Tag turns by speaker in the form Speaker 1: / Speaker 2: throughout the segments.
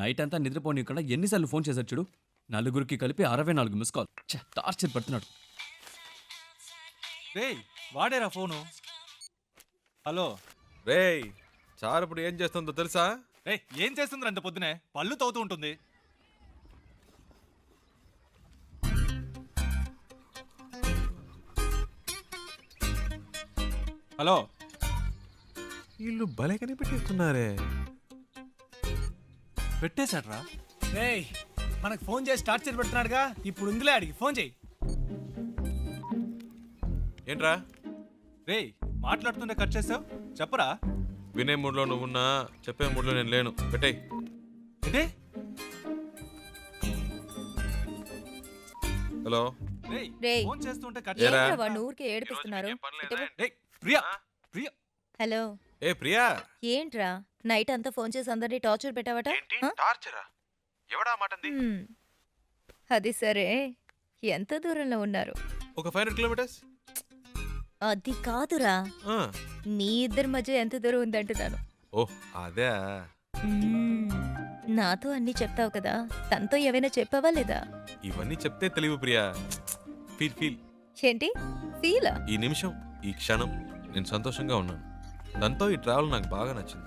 Speaker 1: Night అంతా నిద్రపోనీయకుండా ఎన్నిసార్లు phone చేశాడు చూడు? నలుగురికి కలిపి అరవై నాలుగు మిస్ కాల్. టార్చర్ పెడుతున్నాడు.
Speaker 2: రేయ్ వాడేరా ఫోను? హలో.
Speaker 3: రేయ్ చారు ఇప్పుడు ఏం చేస్తుందో తెలుసా?
Speaker 2: రే ఏం చేస్తుంది అంత పొద్దునే? పళ్ళు తవ్వుతూ ఉంటుంది. హలో.
Speaker 3: వీళ్ళు భలే కనిపెట్టేస్తున్నారే
Speaker 2: పెట్టేశాడ్రా?
Speaker 4: రేయ్ మనకు ఫోన్ చేసి టార్చర్ పెడుతున్నాడుగా. ఇప్పుడు ఉందిలే అడిగి ఫోన్ చేయి.
Speaker 3: ఏంట్రా?
Speaker 2: రేయ్ మాట్లాడుతుంటే కట్ చేసావు? చెప్పరా?
Speaker 3: వినే మూడ్లో నువ్వున్నా చెప్పే మూడ్లో నేను లేను. పెట్టేయ్.
Speaker 2: ఏంటి?
Speaker 3: హలో?
Speaker 2: రేయ్. ఫోన్ చేస్తుంటే కట్
Speaker 3: ఏరా?
Speaker 5: ఏంట్రా వాడిని ఊరికే ఏడిపిస్తున్నారు ఇటు-
Speaker 2: రేయ్ ప్రియా ప్రియా.
Speaker 5: హలో.
Speaker 3: ఏ ప్రియా?
Speaker 5: ఏంట్రా? నైట్ అంతా ఫోన్ చేసి అందరినీ టార్చర్ పెట్టావట? ఆ?
Speaker 3: టార్చరా? ఎవడా మాటంది
Speaker 5: హ్మ్. అది సరే. ఎంత దూరంలో ఉన్నారు?
Speaker 3: ఒక ఫైవ్ హండ్రెడ్ కిలోమీటర్స్?
Speaker 5: అది కాదురా. మీ ఇద్దరి మధ్య ఎంత దూరం ఉందంటున్నాను
Speaker 3: ఓ అదే.
Speaker 5: మ్మ్. నాతో అన్నీ చెప్తావు కదా. తనతో ఏవైనా చెప్పావా లేదా?
Speaker 3: ఇవన్నీ చెప్తే తెలివి ప్రియా. Feel feel.
Speaker 5: ఏంటి? ఫీలా?
Speaker 3: ఈ నిమిషం ఈ క్షణం నేను సంతోషంగా ఉన్నాను. దాంతో ఈ ట్రావెల్ నాకు బాగా నచ్చింది.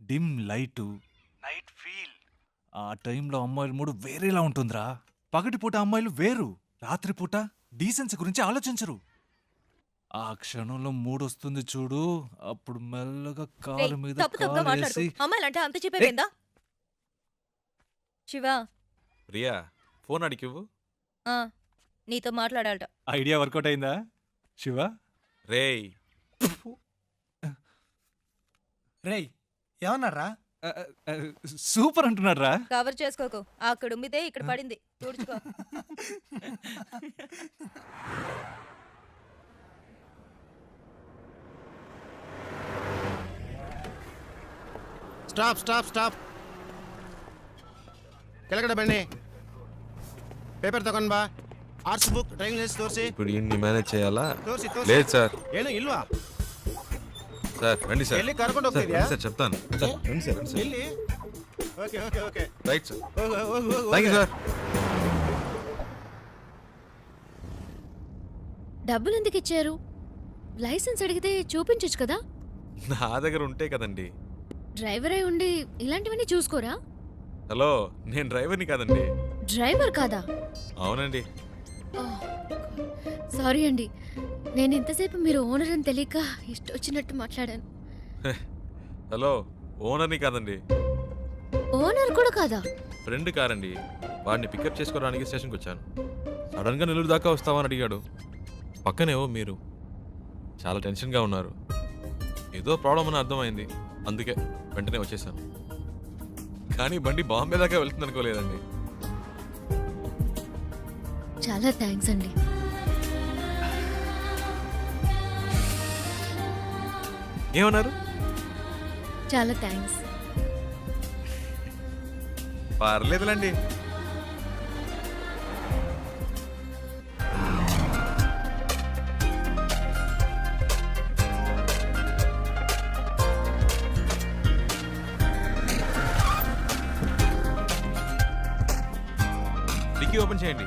Speaker 2: dim light. Night feel. ఆ టైంలో అమ్మాయిల మూడు వేరేలా ఉంటుందిరా. పగటిపూట అమ్మాయిలు వేరు రాత్రిపూట డీసెన్సీ గురించి ఆలోచించరు. ఆ క్షణంలో మూడు వస్తుంది చూడు అప్పుడు మెల్లగా కాలు మీద
Speaker 5: అమ్మాయిలంటే అంత చెప్పేపోయిందా శివ.
Speaker 3: ప్రియా ఫోన్ అడిగివ్వు
Speaker 5: ఆ, నీతో మాట్లాడాలట.
Speaker 2: ఐడియా వర్కౌట్ అయిందా? శివ?
Speaker 3: రేయ్.
Speaker 4: రేయ్ ఏమన్నారా
Speaker 2: ఆ, ఆ, సూపర్ అంటున్నాడు రా
Speaker 5: కవర్ చేసుకోకు అక్కడ ఉమ్మితే ఇక్కడ పడింది తుడుచుకో
Speaker 6: ಸ್ಟಾಪ್ ಸ್ಟಾಪ್ ಸ್ಟಾಪ್ ಕೆಳಗಡೆ ಬನ್ನಿ ಪೇಪರ್ ತಗೊಂಡ್ ಬಾ ಆರ್ಟ್ಸ್ ಬುಕ್ ಡ್ರೈವಿಂಗ್ ಲೈಸೆನ್ಸ್ ತೋರಿಸಿ
Speaker 3: ఇప్పుడు ఇన్ని మేనేజ్ చేయాలా
Speaker 6: ತೋರಿಸಿ ತೋರಿಸಿ
Speaker 3: లేదు సార్
Speaker 6: ಏನು ಇಲ್ವಾ
Speaker 3: సార్ రండి సార్.
Speaker 6: వెళ్ళి
Speaker 3: రండి సార్ చెప్తాను. రండి సార్
Speaker 6: వెళ్ళి.
Speaker 3: Okay okay
Speaker 6: okay. Right sir.
Speaker 3: Thank you sir.
Speaker 7: డబ్బులు ఎందుకు ఇచ్చారు? లైసెన్స్ అడిగితే చూపించచ్చు కదా?
Speaker 3: నా దగ్గర ఉంటే కదండి.
Speaker 7: డ్రైవర్ అయి ఉండి ఇలాంటివన్నీ చూసుకోరా?
Speaker 3: హలో నేను డ్రైవర్ని కాదండి.
Speaker 7: డ్రైవర్ కాదా?
Speaker 3: అవునండి.
Speaker 7: సారీ అండి. నేను ఇంతసేపు మీరు ఓనర్ అని తెలియక ఇష్టం వచ్చినట్టు మాట్లాడాను.
Speaker 3: హలో ఓనర్ని కాదండి.
Speaker 7: ఓనర్ కూడా కాదా?
Speaker 3: ఫ్రెండ్ కారండి. వాడిని పికప్ చేసుకోవడానికి స్టేషన్కి వచ్చాను. సడన్గా నెల్లూరు దాకా వస్తావని అడిగాడు. పక్కనేవో మీరు. చాలా టెన్షన్గా ఉన్నారు. ఏదో ప్రాబ్లం అని అర్థమైంది. అందుకే వెంటనే వచ్చేసాను. కానీ బండి బాంబే దాకా వెళ్తుంది అనుకోలేదండి
Speaker 7: చాలా థ్యాంక్స్ అండి.
Speaker 3: ఏమన్నారు?
Speaker 7: చాలా థ్యాంక్స్.
Speaker 3: పర్లేదులండి. డిక్కీ ఓపెన్ చేయండి.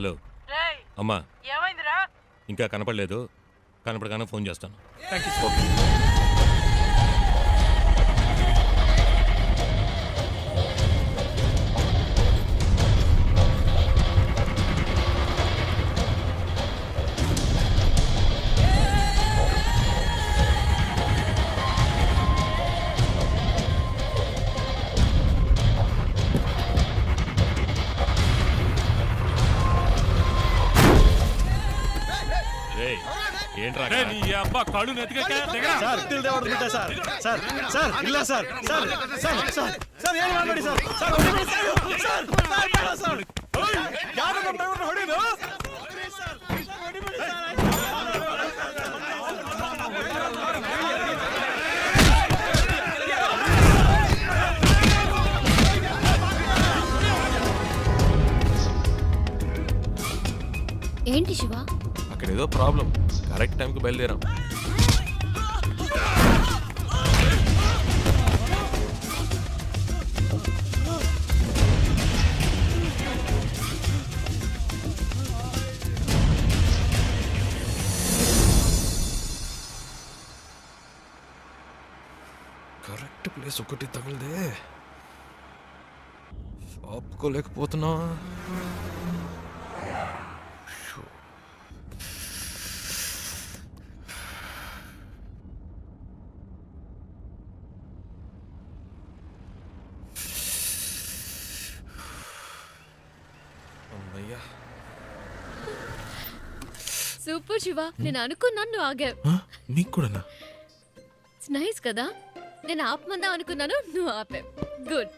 Speaker 8: హలో. అమ్మా. ఇంకా కనపడలేదు. కనపడగానే ఫోన్ చేస్తాను. రేయ్, ఏంట్రా అక్కడ?
Speaker 6: సార్ తిల్ దేవడు బిడ్డ సార్ సార్ సార్ ಇಲ್ಲ sir sir sir sir sir ಏನು ಮಾಡಬೇಡಿ sir sir ಹೊಡಿಬೇಡಿ sir sir sir sir ಯಾರು ನಮ್ಮ ಡ್ರೈವರ್ ಹೊಡಿದು
Speaker 7: ఏంటి శివ
Speaker 3: అక్కడ ఏదో ప్రాబ్లం. కరెక్ట్ టైంకి బయలుదేరాం. కరెక్ట్ ప్లేస్ ఒకటి తగిలిదే ఆపుకోలేకపోతున్నా
Speaker 7: సూపర్ శివ నేను అనుకున్నాను నువ్వు ఆగావు.
Speaker 3: నీకు కూడానా?
Speaker 7: నైస్ కదా? నేను ఆపమందాం అనుకున్నాను నువ్వు ఆపావు. గుడ్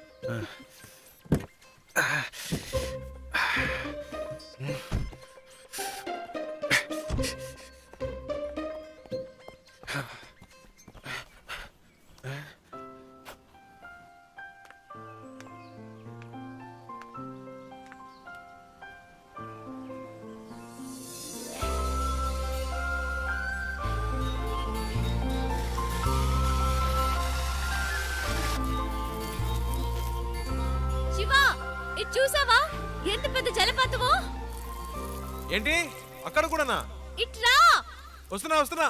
Speaker 7: ఇది చూసావా? ఎంత పెద్ద జలపాతమో?
Speaker 3: ఏంటి? అక్కడ కూడానా?
Speaker 7: ఇట్రా
Speaker 3: వస్తున్నా వస్తున్నా.